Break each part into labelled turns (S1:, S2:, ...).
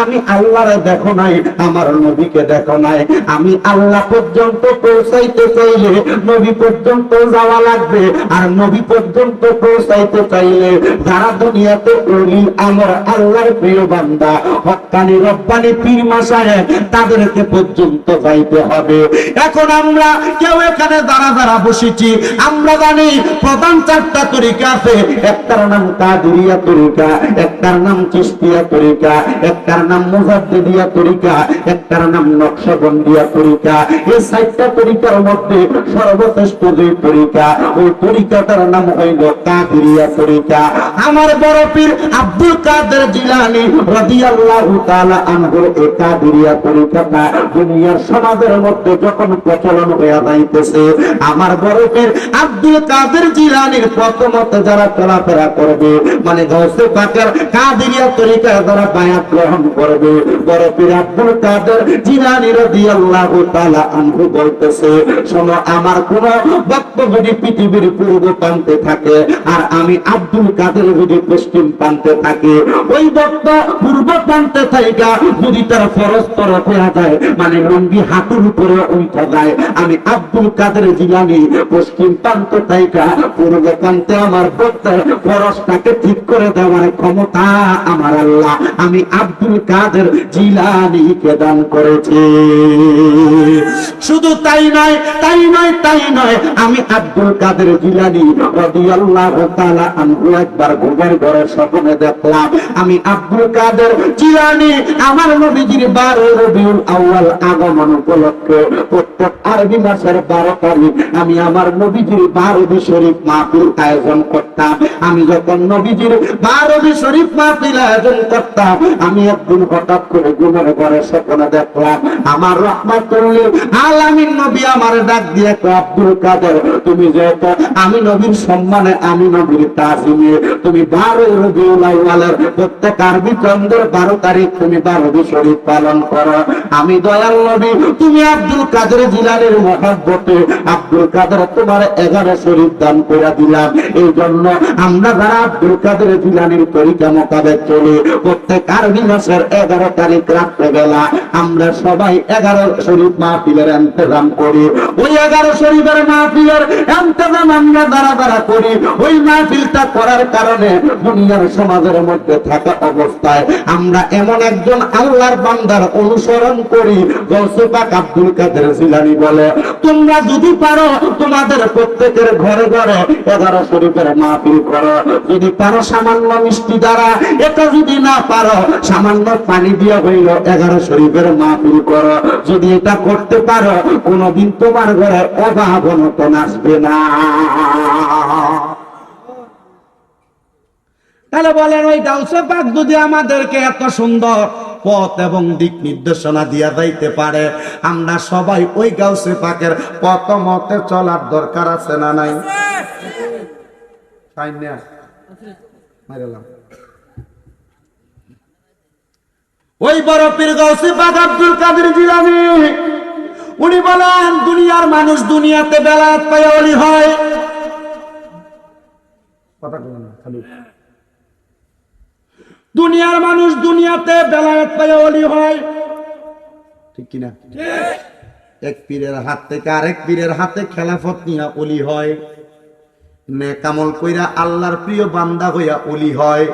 S1: আমি আল্লাহরে দেখো নাই, আমার নবীকে দেখো নাই। আমি আল্লাহ পর্যন্ত পৌঁছাইতে চাইলে নবী পর্যন্ত যাওয়া লাগবে। আর নবী পর্যন্ত পৌঁছাইতে চাইলে যারা দুনিয়াতে আমার আল্লাহর প্রিয় বান্দা রব্বানি পীর মাসায়, তাদেরকে পর্যন্ত যাইতে হবে। এখন আমরা কেউ এখানে দাঁড়া দাঁড়া বসেছি, আমরা জানি প্রধান চারটা তরিকা আছে। একটার নাম কাদিরিয়া তরিকা একটার নাম চিস্তিয়া তরিকা, একটার নাম তরিকা, একটার নাম তরিকা। এই চারটা তরিকার মধ্যে সর্বশ্রেষ্ঠ যে তরিকা। ওই তরিকাটার নাম হইল কাদিরিয়া তরিকা। আমার বড় পীর আব্দুল কাদের জিলানি রাদিয়াল্লাহু তাআলা এই কাদিরিয়া তরিকাটা দুনিয়ার সমাজের মধ্যে যখন প্রচলন হয়ে যাইতেছে, আমার বড় পীর আব্দুল কাদের জিলানির প্রথমত যারা চলাফেরা করবে মানে গৌসে যারা বায়াত গ্রহণ করবে। বড় পীর আব্দুল কাদের রাদিয়াল্লাহু তাআলা আনহু বলতেছে, শোনো, আমার কোন বক্তব্য যদি পৃথিবীর পূর্ব প্রান্তে থাকে আর আমি আব্দুল কাদের যদি পশ্চিম প্রান্তে থাকি, ওই বক্ত পূর্ব প্রান্তে থাইকা যদি তার ফরজ যায় মানে লঙ্গি হাঁটুর উপরে উঠে যায়, আমি আব্দুল কাদের জিলানি পশ্চিম প্রান্ত থাইকা, পূর্ব প্রান্তে আমার বক্তার ফরজটাকে ঠিক করে দেওয়ার ক্ষমতা, আমার আল্লাহ। আমি আব্দুল কাদের জিলানিকে দান করেছি। শুধু তাই নয় তাই নয় তাই নয়, আমি আব্দুল কাদের জিলানি রাদিয়াল্লাহু তাআলা আনহু একবার ঘুমের ঘরে স্বপ্নে দেখলাম। আমি আব্দুল কাদের জিলানি, আমার নবীজির বারো রবিউল আউয়াল আগমন উপলক্ষে প্রত্যেক আরবি মাসের বারো তারিখ আমি আমার নবীজির বারবি শরীফ মাহফিল আয়োজন করতাম। আমি যখন নবীজির বারবি শরীফ মাহফিল আয়োজন করতাম। আমি একদিন হঠাৎ করে ঘুমের ঘরে স্বপ্নে দেখলাম, আমার রহমাতুল্লিল আলামিন নবী আমার ডাক দিয়ে আব্দুল কাদের, তুমি যেহেতু আমি নবীর সম্মানে, আমি নবীর তাজিমে, তুমি বারো রবিউল আউয়ালের প্রত্যেক আরবি চন্দ্রের বারো তারিখ তুমি বারবি শরীফ পালন করো। আমি দয়াল নবী, তুমি আব্দুল কাদের জিলানের মহাব্বতে, আব্দুল কাদের তোমার এগারো শরীফ দান করে দিলাম। এই জন্য আমরা যারা আব্দুল কাদের জিলানির তরিকা মোতাবেক চলি। প্রত্যেক আরবি মাসের এগারো তারিখ রাত্রে বেলা আমরা সবাই এগারো শরীফ মাহফিলের ইন্তজাম করি। ওই এগারো শরীফের মাহফিলের ইন্তজাম আমরা দ্বারা দ্বারা করি। ওই মাহফিলটা করার কারণে দুনিয়ার সমাজের মধ্যে থাকা অবস্থায় আমরা এমন একজন আল্লাহর বান্দার অনুসরণ করি গৌসে পাক আব্দুল কাদের জিলানি বলে, তোমরা যদি পারো তোমাদের প্রত্যেকের ঘরে ঘরে এগারো শরীফের মাহফিল করো। যদি পারো সামান্য মিষ্টি দ্বারা, এটা যদি না পারো, সামান্য পানি দিয়ে হইল এগারো শরীফের মাহফিল করো। যদি এটা করতে পারো কোনদিন তোমার ঘরে অভাব অনটন আসবে না। তাহলে বলেন ওই গাউসে পাক যদি আমাদেরকে এত সুন্দর পথ এবং দিক নির্দেশনা দিয়া যাইতে পারে আমরা সবাই ওই গাউসে পাকের পথ মতে চলার দরকার আছে না নাই তাই না? মাইরালাম। ওই বড় পীর পাক আব্দুল কাদের জিলানি। উনি বলেন, দুনিয়ার মানুষ দুনিয়াতে বেলাত পায় অলি হয়। কথা না, খালি। দুনিয়ার মানুষ দুনিয়াতে বেলায়েত পায় অলি হয়। ঠিক কি কিনা? এক পীরের হাত থেকে আরেক পীরের হাতে খেলাফত নিয়া অলি হয়। নেকামল কইরা আল্লাহর প্রিয় বান্দা হইয়া অলি হয়।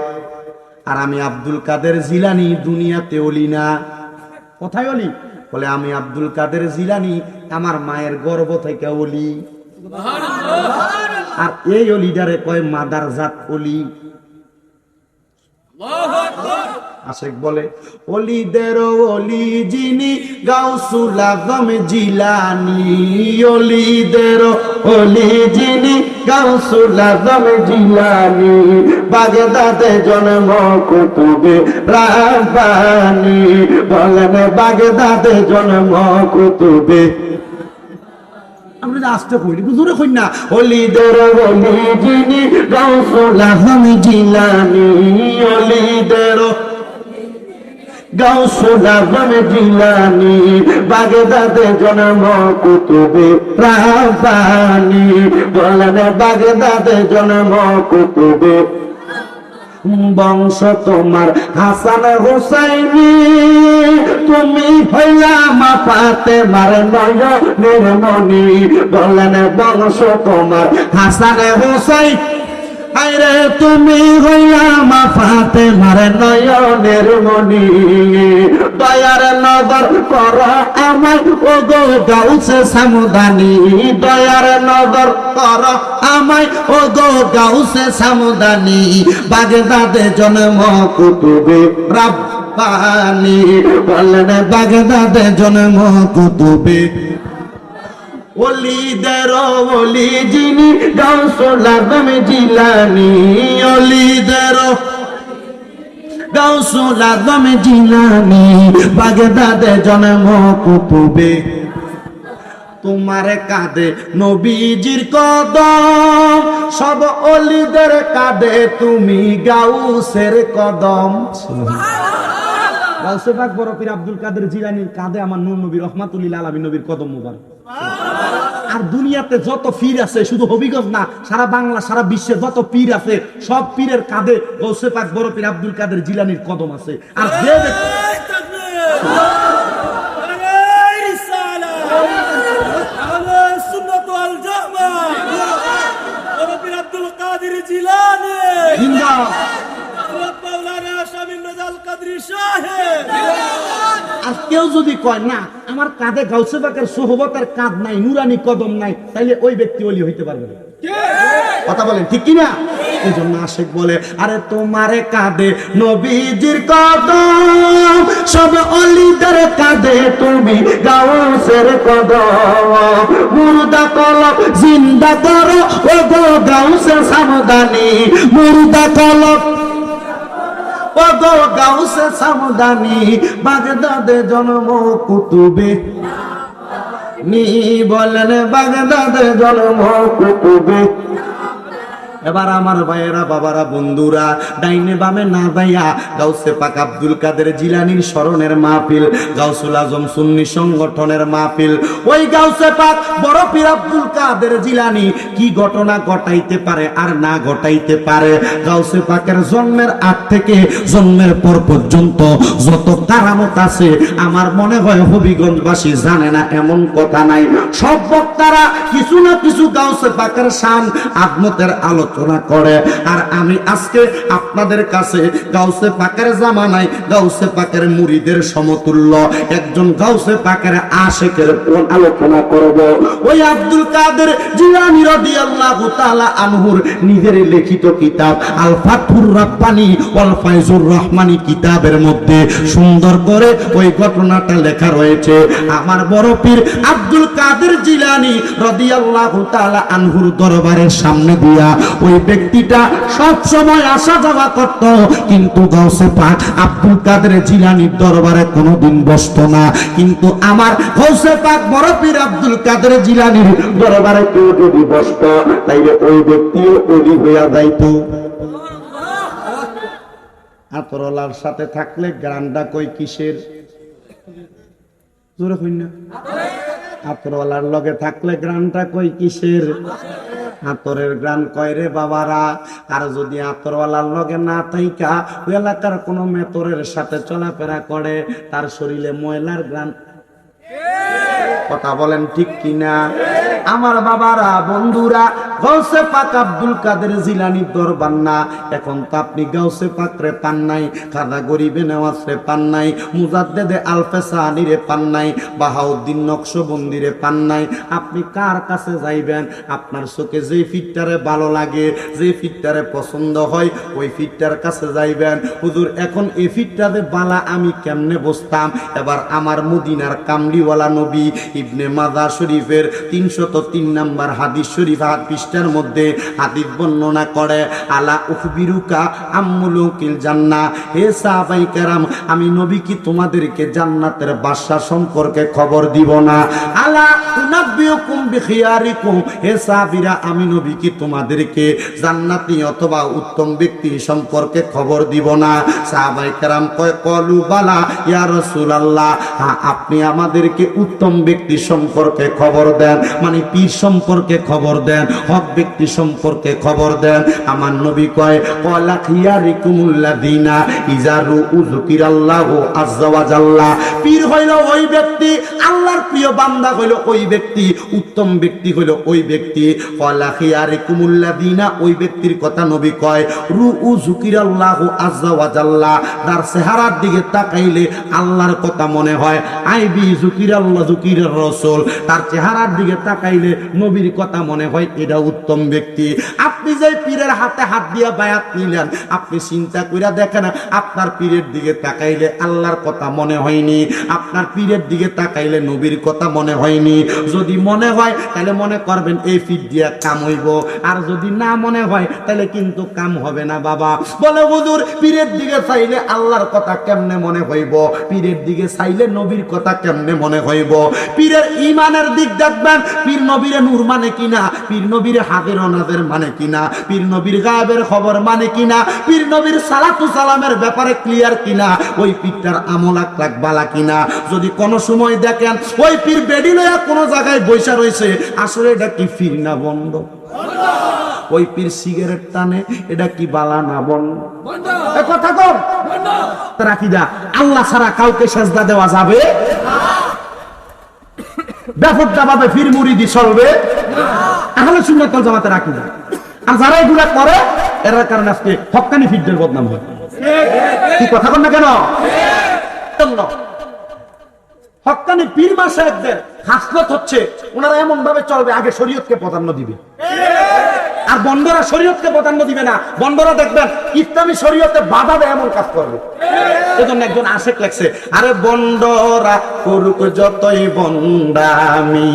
S1: আর আমি আব্দুল কাদের জিলানি দুনিয়াতে অলি না। কোথায় অলি? বলে আমি আব্দুল কাদের জিলানি আমার মায়ের গর্ব থেকে অলি। আর এই অলিডারে কয় মাদার জাত অলি। আশেক বলে, অলিদের অলি যিনি গাউসুল আজম জিলানি, অলিদের অলি যিনি গাউসুল আজম জিলানি, বাগদাদে জন্ম কুতুবে রাব্বানি বলেন বাগদাদে জন্ম কুতুবে। আমরা যে আসতে কই একটু জোরে কই না? অলিদের অলি যিনি গাউসুল আজম জিলানি অলিদের গাউসুল আজম জিলানি, বাগদাদে জন্ম কুতুবে রাব্বানি বলেন, বাগদাদে জন্ম কুতুবে বংশ তোমার হাসান হুসাইনি। তুমি হইলাম পাতে মার নয় মনি বলেন বংশ তোমার হাসান হুসাইন। আরে তুমি হইলাম ফাতে মারে নয়নের মনি দয়ার নগর কর আমার ও গো গাউসে সামুদানি। দয়ার নগর কর আমায় ও গো গাউসে সামুদানি। বাগদাদে জন্ম কুতুবে রাব্বানি। বললেন, বাগদাদে জন্ম কুতুবে অলিদের অলি যিনি গাউসুল আজম জিলানি অলিদের গাউসুল আজম জিলানি বাগদাদে জন্ম কুতুবে তোমার কাঁধে নবীজির কদম সব অলিদের কাঁধে তুমি গাউসের কদম।
S2: গাউসে পাক বড় পীর আব্দুল কাদের জিলানির কাঁধে আমার নূর নবী রহমাতুল্লিল আলামী নবীর কদম মুবারক। আর দুনিয়াতে যত পীর আছে শুধু হবিগঞ্জ না সারা বাংলা সারা বিশ্বে যত পীর আছে সব পীরের কাঁধে গৌসে পাক বড় পীর আব্দুল কাদের জিলানির কদম আছে আর যে
S3: আব্দুল কাদের জিলানি
S2: জিন্দাবাদ।
S3: হযরত মাওলানা শামীম রাজাল কাদরি সাহেব
S2: আর কেউ যদি কয়, না, আমার কাঁধে গাউসে পাকের সোহবতের কাঁধ নাই, নুরানি কদম নাই, তাইলে ওই ব্যক্তি ওলি হইতে পারবে কথা বলেন, ঠিক কিনা? এই জন্য আশেক বলে, আরে তোমারে নবীজির কদম,
S1: সব অলিদের কাঁধে তুমি গাউসের কদম। মুর্দা কলব জিন্দা করো ও গো গাউসের সামদানি, মুর্দা কলব ও গো গাউসে সামদানি বাগদাদে জন্ম কুতুবে। নি বলেন বাগদাদে জন্ম কুতুবে। এবার আমার ভাইয়েরা, বাবারা, বন্ধুরা, ডাইনে বামে না দাইয়া গাউসে পাক আব্দুল কাদের জিলানির স্মরণের মাহফিল, গাউসুল আজম সুন্নি সংগঠনের মাহফিল। ওই গাউসে পাক বড় পীর আব্দুল কাদের জিলানি, কি ঘটনা ঘটাইতে পারে আর না ঘটাইতে পারে? গাউসে পাকের জন্মের আগ থেকে জন্মের পর পর্যন্ত যত কারামত আছে, আমার মনে হয় হবিগঞ্জবাসী জানে না এমন কথা নাই। সব বক্তারা কিছু না কিছু গাউসে পাকের শান, আদমতের আলোচনা করে। আর আমি আজকে আপনাদের কাছে গাউসে পাকের জামানায়, গাউসে পাকের মুড়িদের সমতুল্য একজন গাউসে পাকের আশেকের আলোচনা করব। ওই আব্দুল কাদের জিলানি আনহুর নিজের লিখিত কিতাব আল ফাইজুর রহমানি কিতাবের মধ্যে সুন্দর করে ওই ঘটনাটা লেখা রয়েছে। আমার বড় পীর আব্দুল কাদের জিলানি রাদিয়াল্লাহু আনহুর দরবারের সামনে দিয়া ওই ব্যক্তিটা সব সময় আসা যাওয়া করত। কিন্তু গাউসে পাক আব্দুল কাদের জিলানির দরবারে কোনোদিন বসতো না। কিন্তু আমার গাউসে পাক বড় পীর আব্দুল কাদের জিলানির দরবারে কেউ যদি বসতো, তাইলে ওই ব্যক্তিও অলি হইয়া যাইতো। আতরলার সাথে থাকলে গ্রান্ডা কই কিসের? জোরে কই না। আতরওয়ালার লগে থাকলে গ্রানটা কই কিসের? আতরের গ্রান কয় রে বাবারা? আর যদি আতরওয়ালার লগে না থাইকা, ওই এলাকার কোনো মেতরের সাথে চলাফেরা করে, তার শরীরে ময়লার গ্রান কথা বলেন ঠিক কিনা? আমার বাবারা, বন্ধুরা গৌসে পাক আব্দুল কাদের জিলানির দরবার না। এখন তো আপনি গাউসে পাকরে পান নাই খাদা গরিবে নেওয়াজরে পান নাই, মুজাদ্দেদে আলফেসা আনিরে পান নাই, বাহাউদ্দিন নকশবন্দিরে পান নাই। আপনি কার কাছে যাইবেন? আপনার চোখে যে ফিটটারে ভালো লাগে যে ফিটটারে পছন্দ হয়, ওই ফিটটার কাছে যাইবেন। হুজুর, এখন এই ফিটটাতে বালা আমি কেমনে বসতাম? এবার আমার মদিনার কামলিওয়ালা নবী ইবনে মাদা শরীফের তিনশত তিন নাম্বার হাদিস শরীফ হাত পৃষ্ঠার মধ্যে হাদিস বর্ণনা করে, আলা উখবিরুকা আম্মুলুকিল জান্না। হে সাহাবাই কেরাম, আমি নবী কি তোমাদেরকে জান্নাতের বাদশা সম্পর্কে খবর দিব না? আলা আমি নবী কি তোমাদেরকে জান্নাতি অথবা উত্তম ব্যক্তি সম্পর্কে খবর দিব না? সাহাবাই কলু বালা ইয়া রাসূলুল্লাহ। হ্যাঁ আপনি আমাদেরকে উত্তম ব্যক্তি সম্পর্কে খবর দেন। মানে পীর সম্পর্কে খবর দেন, হক ব্যক্তি সম্পর্কে খবর দেন। আমার নবী কয় কলা খিয়ারিকুমুল্লাযিনা ইজারু উযকিরাল্লাহু আজ্জা ওয়া জাল্লা পীর হইল ওই ব্যক্তি, আল্লাহর প্রিয় বান্দা হইল ওই ব্যক্তি, উত্তম ব্যক্তি হইল ওই ব্যক্তি। কলা খিয়ারিকুমুল্লাযিনা ওই ব্যক্তির কথা নবী কয় রু উযকিরাল্লাহু আজ্জা ওয়া জাল্লা তার চেহারার দিকে তাকাইলে আল্লাহর কথা মনে হয়, আইবি তার চেহারার দিকে তাকাইলে নবীর কথা মনে হয় এটা উত্তম ব্যক্তি। আপনি যে পীরের হাতে হাত দিয়া বায়াত নিলেন, আপনি চিন্তা কইরা দেখেন আপনার পীরের দিকে তাকাইলে আল্লাহর কথা মনে হয়নি। আপনার পীরের দিকে তাকাইলে নবীর কথা মনে হয়নি। যদি মনে হয়, তাহলে মনে করবেন এই ফিট দিয়া কাম হইব। আর যদি না মনে হয়, তাহলে কিন্তু কাম হবে না বাবা। বলে হুজুর, পীরের দিকে চাইলে আল্লাহর কথা কেমনে মনে হইব? পীরের দিকে চাইলে নবীর কথা কেমনে মনে হইব। পীরের ইমানের দিক দেখবেন, পীর নবীরে নূর মানে কিনা, পীর নবীর হাতের অনাদের মানে কিনা, পীর নবীর গায়েবের খবর মানে কিনা, পীর নবীর সালাতু সালামের ব্যাপারে ক্লিয়ার কিনা, ওই পীরটার আমল আখলাক বালা কিনা। যদি কোনো সময় দেখেন, ওই পীর বেডি লইয়া কোনো জায়গায় বৈশা রয়েছে আসলে এটা কি ফির না বন্ধ? ওই পীর সিগারেট টানে, এটা কি বালা না বন্ধ? কথা কর তারা কি আল্লাহ ছাড়া কাউকে সেজদা দেওয়া যাবে? ব্যাপকটা ভাবে ফির মুড়িদি চলবে। জামাতে রাখি না। আর যারা করে কারণে আজকে হকানি ফিরদের বদনাম হয়। কি কথা না কেন? হকানি পীর হাসলত হচ্ছে, ওনারা এমন ভাবে চলবে, আগে শরীয়তকে প্রাধান্য দিবে। আর বন্দরা শরীয়তকে প্রাধান্য দিবে না। বন্দরা দেখবেন, ইসলামী শরীয়তে বাধা দেয় এমন কাজ করবে। এজন্য একজন আশেক লাগছে আরে বন্দরা করুক যতই বন্দামি,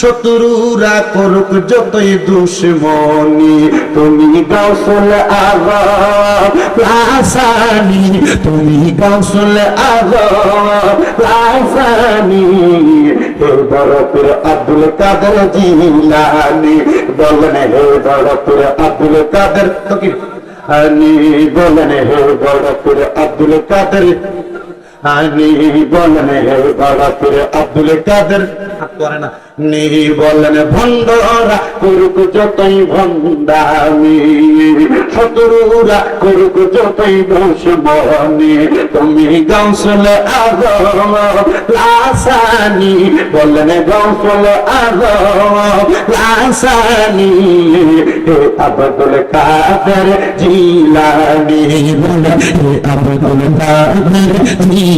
S1: শত্রুরা করুক যতই দুশ্মনি, তুমি গাউসুল আজম লাসানি, তুমি গাউসুল আজম লাসানি, হে বরপুর আব্দুল কাদের জিলানি, বলেন হে বরপুর আব্দুল কাদের তো কি আলী বলেন হে বড় করে আব্দুল কাদের আনি বলেন হে বরপুর আব্দুল কাদের। হাত করে না। নি বলেন ভণ্ডরা করুক যতই ভণ্ডামি। শত্রুরা করুক যতই দুশ্মনি তুমি গাউসল আজম লাসানি। বলেন গাউসল আজম লাসানি। হে আব্দুল কাদের জিলানি। বলেন হে আব্দুল কাদের জিলানি।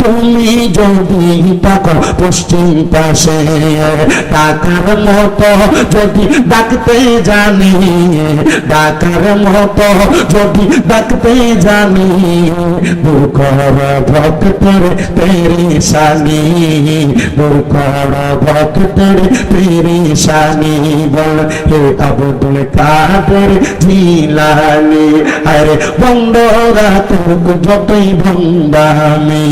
S1: তুমি যদি তাকো পশ্চিম পাশে টাকার মতো যদি ডাকতে জানি ডাকার মতো যদি ডাকতে জানি বুকর ভক্তর পেরেশানি বুকর ভক্তর পেরেশানি বল, হে আব্দুল কাদের জিলানি, আরে বন্দরা করুক যতই ভন্ডামি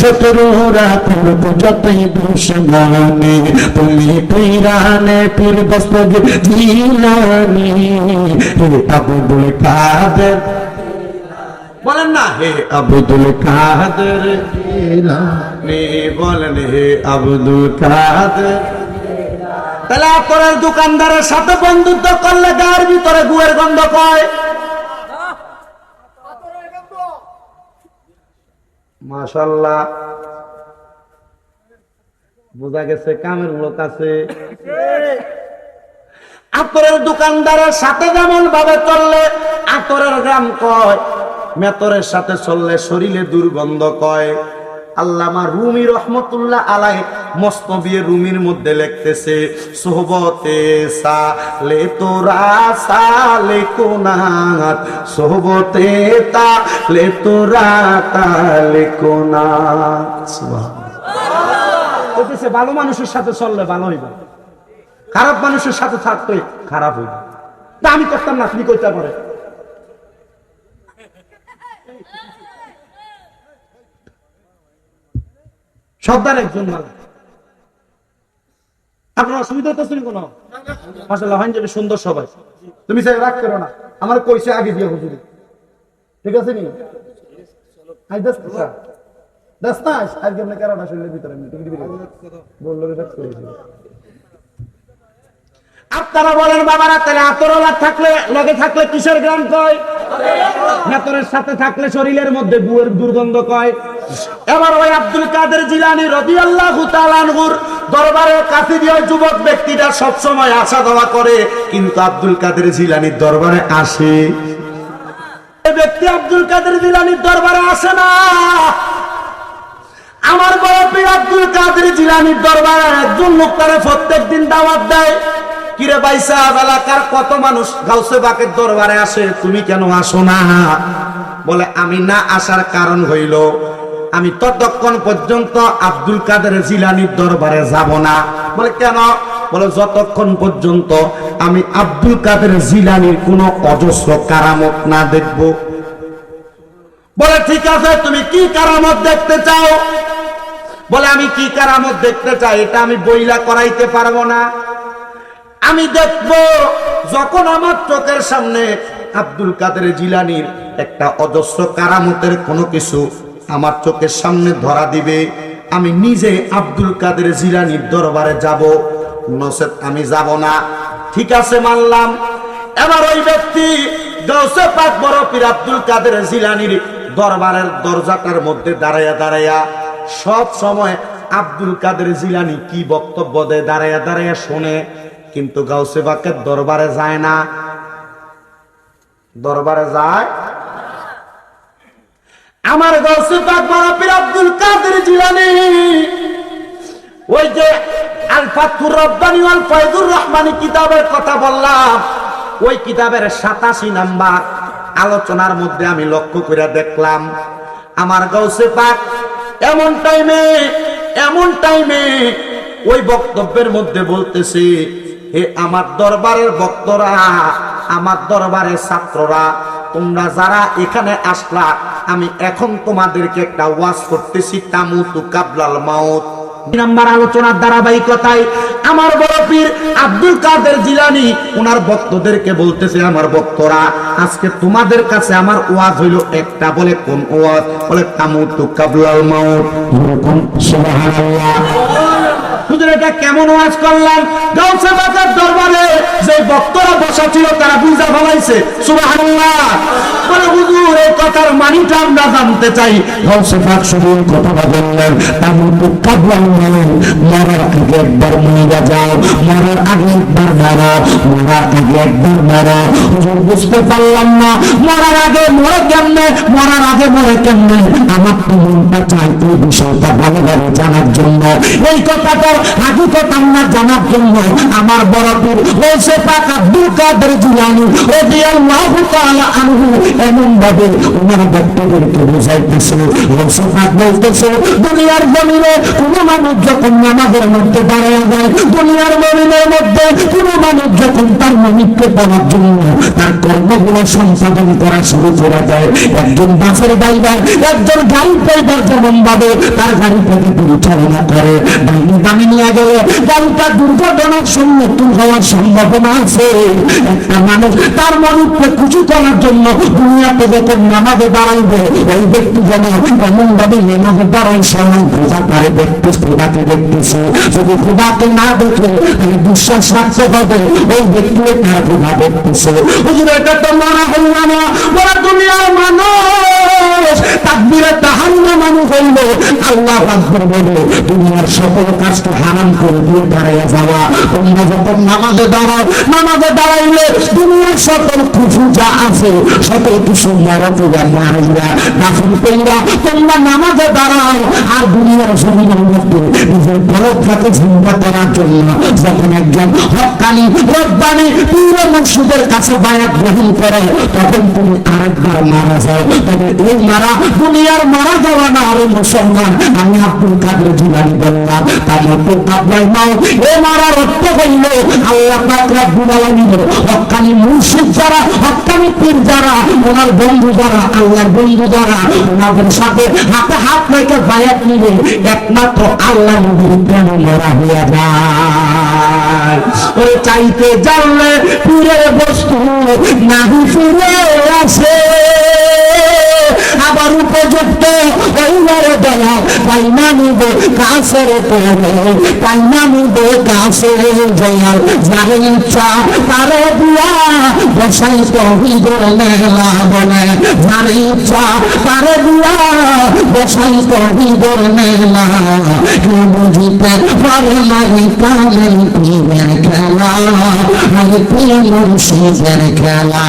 S1: শত্রুরা করুক যতই দুশ্মনি তুমি পীরানে পীর দস্তগীর জিলানি হে আব্দুল কাদের। বলেন না হে আব্দুল কাদের। জিলানি বলেন হে আব্দুল কাদের। তাহলে আপনার দোকানদারের সাথে বন্ধুত্ব করলে গায়ের ভিতরে গুয়ের গন্ধ পায় মাশাল্লাহ বোঝা গেছে কামের লোক আছে। আতরের দোকানদারের সাথে যেমন ভাবে চললে আতরের গ্রাম কয়, মেতরের সাথে চললে শরীরে দুর্গন্ধ কয়। আল্লামা রুমি রহমতুল্লাহ আলাই মস্তবিয়ে রুমির মধ্যে লিখতেছে, সোহবতে সালে তোরা, সালে কোনাত, সোহবতে তা লে তোরা, তালে কোনাত।
S2: ভালো মানুষের সাথে চললে ভালো হইবে।
S1: খারাপ মানুষের সাথে থাকতে খারাপ হইবে। তা আমি করতাম না, আপনি কইতে পারে সর্দার একজন মালা। আপনার অসুবিধা কোনো? মাসাল্লাহ হাইন যাবে সুন্দর সবাই। তুমি সে রাগ করো না আমার কইছে আগে দিয়ে হুজুরি। ঠিক আছে নি? আই দাস দাস না আজকে আপনি কারণ আসলে ভিতরে আমি টিকিট বিক্রি বলল রাগ করেছি। আপনারা বলেন বাবারা তাহলে আতরওয়ালা থাকলে লগে থাকলে কিসের গ্রাম কয়? নেতরের সাথে থাকলে শরীরের মধ্যে বুয়ের দুর্গন্ধ কয়? এবার ওই আব্দুল কাদের জিলানি রবি তাআলা আনহুর দরবারের কাছে দিয়ে যুবক ব্যক্তিটা সবসময় আসা দেওয়া করে, কিন্তু আব্দুল কাদের জিলানির দরবারে আসে। ব্যক্তি আব্দুল কাদের জিলানির দরবারে আসে না। আমার বড় আব্দুল কাদের জিলানির দরবারে একজন লোক তারে প্রত্যেক দিন দাওয়াত দেয়। কিরে বাইসা এলাকার কত মানুষ গাউসে বাকের দরবারে আসে, তুমি কেন আসো না? বলে, আমি না আসার কারণ হইল আমি ততক্ষণ পর্যন্ত আব্দুল কাদের জিলানির দরবারে যাব না। বলে, কেন? বলে, যতক্ষণ পর্যন্ত আমি আব্দুল কাদের জিলানির কোনো অজস্র কারামত না দেখব। বলে, ঠিক আছে, তুমি কি কারামত দেখতে চাও? বলে, আমি কি কারামত দেখতে চাই এটা আমি বইলা করাইতে পারব না। আমি দেখব যখন আমার চোখের সামনে আব্দুল কাদের জিলানির একটা অজস্র কারামতের কোনো কিছু আমার চোখের সামনে ধরা দিবে। আমি নিজে আব্দুল কাদের জিলানির দরবারে যাব। নসেত আমি যাব না। ঠিক আছে, মানলাম। এবার ওই ব্যক্তি গৌসে বড় পীর আব্দুল কাদের জিলানির দরবারের দরজাটার মধ্যে দাঁড়াইয়া দাঁড়াইয়া সব সময় আব্দুল কাদের জিলানি কি বক্তব্য দেয় দাঁড়াইয়া দাঁড়াইয়া শোনে। কিন্তু গাউসে বাকের দরবারে যায় না। দরবারে যায় আমার গাউসে পাক পীর আব্দুল কাদের জিলানি। ওই যে আল ফাতুর রব্বানি আল ফয়জুর রহমানি কিতাবের কথা বললাম, ওই কিতাবের সাতাশি নাম্বার আলোচনার মধ্যে আমি লক্ষ্য করে দেখলাম, আমার গাউসে পাক, এমন টাইমে এমন টাইমে ওই বক্তব্যের মধ্যে বলতেছে, হে আমার দরবারের ভক্তরা, আমার দরবারের ছাত্ররা তোমরা যারা এখানে আসলা, আমি এখন তোমাদেরকে একটা ওয়াজ করতেছি, তামুতু কাবলাল মাউত। নাম্বার আলোচনার ধারাবাহিকতায় আমার বড় পীর আব্দুল কাদের জিলানি ওনার ভক্তদেরকে বলতেছে, আমার ভক্তরা, আজকে তোমাদের কাছে আমার ওয়াজ হইল একটা, বলে কোন ওয়াজ? বলে, তামুতু কাবলাল মাউত। সুবহানাল্লাহ। কেমন ওয়াজ করলাম? গাউসে বাজার দরবারে যে ভক্তরা বসা ছিল, তারা বুঝা ফলাইছে সুবহানাল্লাহ। মানিটা আমরা জানতে চাই। মরার আগে একবার বুঝতে পারলাম না, মরার আগে মরার আগে আমার তো মনটা চাই এই বিষয়টা ভালোভাবে জানার জন্য। এই কথাটার হাকিকত আমরা জানার জন্য। আমার পীর ওইসে পাক আব্দুল কাদের জিলানি, রাদিয়াল্লাহু তাআলা আনহু। এমন ভাবে ওনার ভক্তদেরকে বুঝাইতেছে পাক বলতেছে, দুনিয়ার জমিনে কোন মানুষ যখন নামাজের মধ্যে দাঁড়ায় যায়, দুনিয়ার জমিনের মধ্যে কোন মানুষ যখন তার মনিককে পাওয়ার জন্য তার কর্মগুলো সম্পাদন করা শুরু করে দেয়। একজন বাসের ড্রাইভার, একজন গাড়ি ড্রাইভার যেমন ভাবে তার গাড়িটাকে পরিচালনা করে দামি দামি নিয়ে গেলে গাড়িটা দুর্ঘটনার সম্মুখীন হওয়ার সম্ভাবনা আছে। একটা মানুষ তার মনিককে খুশি করার জন্য দুনিয়াতে যখন নামাজে দাঁড়াইবে। ওই ব্যক্তি যেন এমন ভাবে নামাজে দাঁড়াই সময় বোঝা পারে ব্যক্তি খোদাকে দেখতেছে। যদি খোদাকে না দেখে, তাহলে বিশ্বাস রাখতে হবে। ওই ব্যক্তি তার খোদা দেখতেছে। হুজুর, এটা তো মানা হইল না। বড় দুনিয়ার মানুষ। তাকবীরে তাহান্না মানুষ হইল। যখন নিজের করার জন্য যখন একজন হকানি, রব্বানি পুরো মুর্শিদের কাছে বায়াত গ্রহণ করে, তখন তুমি আরেকবার মারা যাও তবে এই মারা দুনিয়ার মারা যাওয়া না আরে মুসলমান
S2: আমি আব্দুল কাদের জিলানি বললাম তার মতো কাবলাই নাও এ মারার অর্থ পীর হাতে হাত রেখে বায়াত নিবে একমাত্র আল্লাহ নবীর প্রেমে মরা হইয়া যায়। ওই চাইতে জানলে পীরের বস্তু নাহি ফিরে আসে। আবার উপযুক্ত ওইবারে দয়া পাইনা নিব কাছের পরে পাইনা নিব কাছের জয়াল যার ইচ্ছা তারে দিয়া বসাই তহিদর মেলা বলে যার ইচ্ছা তারে দিয়া বসাই তহিদর মেলা কে বুঝিতে পারে নাই কামের পীরের খেলা আরে পীর মুর্শিদের খেলা।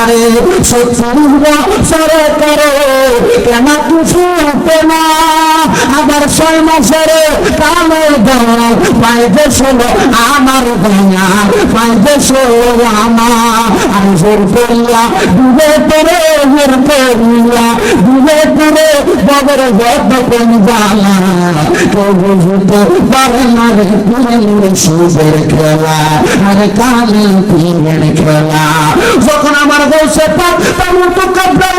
S2: আরে শত্রুরা সরে করে, কেন কিছু ছয় মাসের কালো দয়া পাইবে ষোলো আমার ষোলো আমার। জোর করিয়া ডুবে জোর করিয়া ডুবে বুঝতে পারে না রে মুর্শিদের খেলা কালে খেলা। যখন আমার বসে পাক কাপড়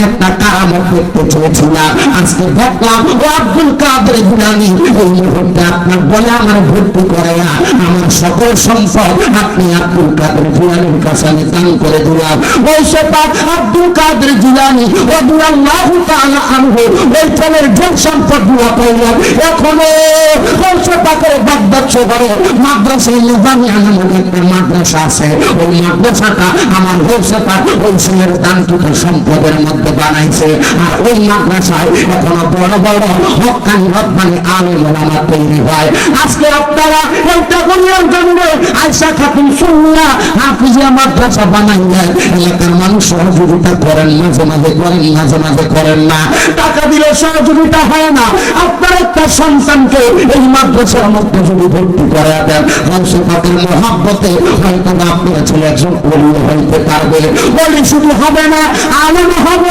S2: একটা কারামত দেখতে চেয়েছিলাম আজকে দেখলাম ও আব্দুল কাদের জিলানি এই মুহূর্তে আপনার বলে আমার ভর্তি করে আমার সকল সম্পদ আপনি আব্দুল কাদের জিলানির কাছে আমি দান করে দিলাম। ওই সেটা আব্দুল কাদের জিলানি ও আল্লাহ তাআলা আনহু ওই ছেলের জন সম্পদগুলো পাইলেন। এখনও ওই সেটা বাগদাদ শহরে মাদ্রাসা আছে। ওই মাদ্রাসাটা আমার ওই সম্পদের মধ্যে বানাইছে। আর ওই মাদ্রাসায় বড় বড় হকানি ওলামা তৈরি হয়। আজকে আপনারা একটা জন্য আয়সা খাতুন মাদ্রাসা এলাকার মানুষ সহযোগিতা করেন, মাঝে মাঝে করেন, মাঝে মাঝে করেন না। টাকা দিলে সহযোগিতা হয় না। আপনার একটা সন্তানকে এই মাদ্রাসার মধ্যে যদি ভর্তি করে দেন হংস পাকের মহাব্বতে হয়তো আপনার ছেলে একজন হইতে পারবে। অলি শুধু হবে না আলম হবে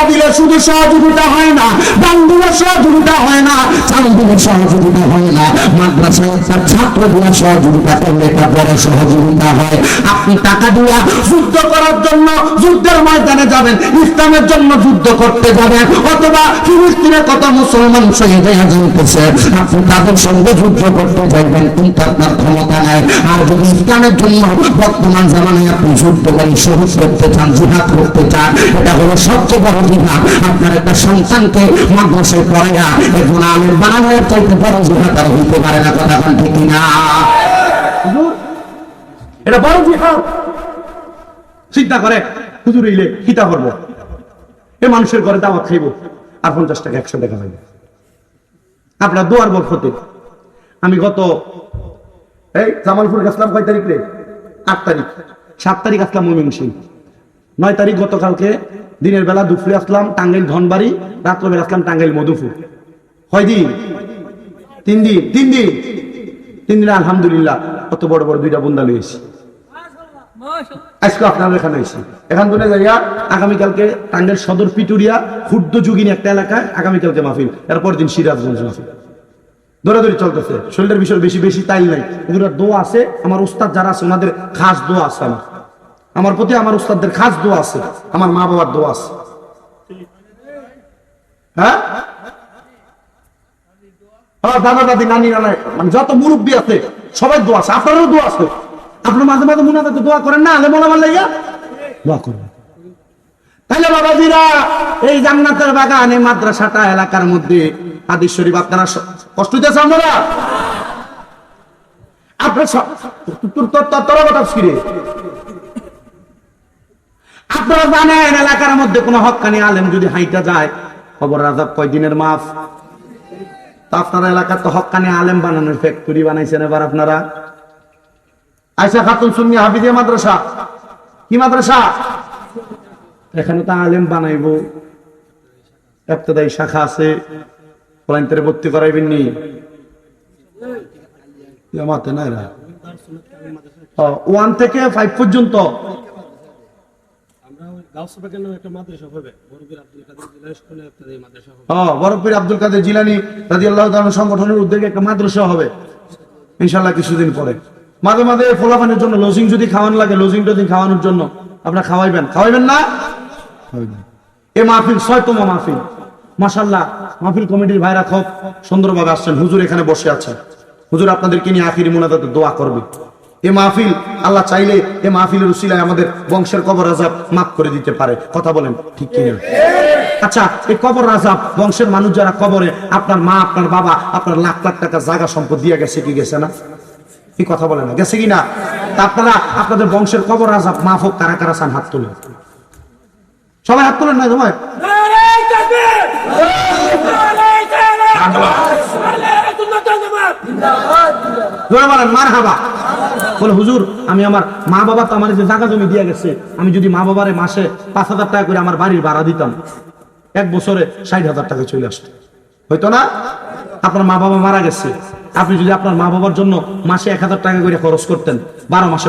S2: টাকা দিলে শুধু সহযোগিতা হয় না দান সহযোগিতা হয় না চাল দিলে সহযোগিতা হয় না, মাদ্রাসায় তার ছাত্র দিয়ে সহযোগিতা করলে এটা বড় সহযোগিতা হয়। আপনি টাকা দিয়া যুদ্ধ করার জন্য যুদ্ধের ময়দানে যাবেন, ইসলামের জন্য যুদ্ধ করতে যাবেন, অথবা ফিলিস্তিনে কত মুসলমান শহীদ হয়ে যাইতেছে আপনি তাদের সঙ্গে যুদ্ধ করতে যাইবেন, কিন্তু আপনার ক্ষমতা নাই। আর যদি ইসলামের জন্য বর্তমান জামানায় আপনি যুদ্ধ করে শহীদ করতে চান, জিহাদ করতে চান, এটা হলো সবচেয়ে বড় আপনার একটা সন্তানকে মাদ্রাসায় পড়াইয়া বানানোর চাইতে বড় হইতে পারে না, কথা ঠিক না
S1: এটা বড় জিহাদ। চিন্তা করে, হুজুর ইলে কিতা করব? এ মানুষের ঘরে দাওয়াত খাইব, আর পঞ্চাশ টাকা একশো টাকা পাইব আপনার দোয়ার বরফতে, আমি গত, এই জামালপুর গেছিলাম কয় তারিখ রে? আট তারিখ। সাত তারিখ আসলাম ময়মনসিং নয় তারিখ গতকালকে দিনের বেলা দুপুরে আসলাম টাঙ্গাইল ধনবাড়ি, রাত্রবেলা আসলাম টাঙ্গাইল মধুপুর। কয় দিন? তিন দিন? তিন দিন? তিন দিন, আলহামদুলিল্লাহ। কত বড় বড় দুইটা বন্দা লইয়েছি আজকে আপনার এখানে এসেছি। এখান থেকে আগামীকালকে সদর পিটুরিয়া ক্ষুদ্র যুগিনী একটা এলাকায় আগামীকালকে মাহফিল এরপর দিন সিরাজগঞ্জ মাহফিল। দৌড়াদৌড়ি চলতেছে। শরীরের বিষয় বেশি বেশি তাই নাই। এগুলো দোয়া আছে। আমার উস্তাদ যারা আছে, ওনাদের খাস দোয়া আছে আমার। আমার প্রতি আমার উস্তাদদের খাস দোয়া আছে আমার মা বাবার দোয়া আছে হ্যাঁ হ্যাঁ, দাদা দাদি নানি মানে যত মুরব্বী আছে সবাই দোয়া আছে আপনারও দোয়া আছে আপনার মাঝে মাঝে মনে হয় দোয়া করেন না দোয়া করবেন তাহলে বাবাজিরা এই জান্নাতের বাগান মাদ্রাসাটা এলাকার মধ্যে হাদিস আপনারা কষ্ট দিতেছে আপনারা আপনার তোর তোর তোর আপনারা জানেন এলাকার মধ্যে কোনো হকানি আলেম যদি হাইটা যায়, খবর রাজা কয়দিনের মাফ? তা আপনারা এলাকার তো হকানি আলেম বানানোর ফ্যাক্টরি বানাইছেন এবার আপনারা। আয়সা খাতুন সুন্নি হাফিজিয়া মাদ্রাসা। কি মাদ্রাসা? এখানে তো আলেম বানাইবো। একটা শাখা আছে। পলাইন্তরে ভর্তি করাইবেন নি। এরা ওয়ান থেকে ফাইভ পর্যন্ত
S3: আমরা গাউসবাগের নামে একটা মাদ্রাসা হবে বরফির আব্দুল কাদের
S1: জিলানি রাজি আল্লাহ সংগঠনের উদ্যোগে একটা মাদ্রাসা হবে। ইনশাল্লাহ কিছুদিন পরে। মাঝে মাঝে ফোলাফানের জন্য লজিং যদি খাওয়ানো লাগে লজিং টজিং খাওয়ানোর জন্য আপনারা খাওয়াইবেন। খাওয়াইবেন না? এ মাহফিল ছয়তম মাহফিল। মাসাল্লাহ মাহফিল কমিটির ভাইরা খুব সুন্দরভাবে আসছেন। হুজুর এখানে বসে আছে। হুজুর আপনাদেরকে নিয়ে আখিরি মোনাজাতে দোয়া করবে। এ মাহফিল আল্লাহ চাইলে এ মাহফিলের উসিলায় আমাদের বংশের কবর আজাব মাফ করে দিতে পারে। কথা বলেন ঠিক কিনা? আচ্ছা এই কবর আজাব বংশের মানুষ যারা কবরে আপনার মা আপনার বাবা আপনার লাখ লাখ টাকা জায়গা সম্পদ দিয়ে গেছে কি গেছে না? কি কথা বলে না গেছে কি না আপনারা আপনাদের বংশের কবর আজাব মাফ হোক কারা কারা চান হাত তুলে সবাই হাত তুলেন না সবাই আমি আমার মা বাবা তো আমার জায়গা জমি দিয়ে গেছে, আমি যদি মা বাবারে মাসে পাঁচ হাজার টাকা করে আমার বাড়ির ভাড়া দিতাম, এক বছরে ষাট হাজার টাকা চলে আসতো। হয়তো না? আপনার মা বাবা মারা গেছে। আপনি যদি আপনার মা বাবার জন্য মাসে এক হাজার টাকা করে খরচ করতেন, বারো মাসে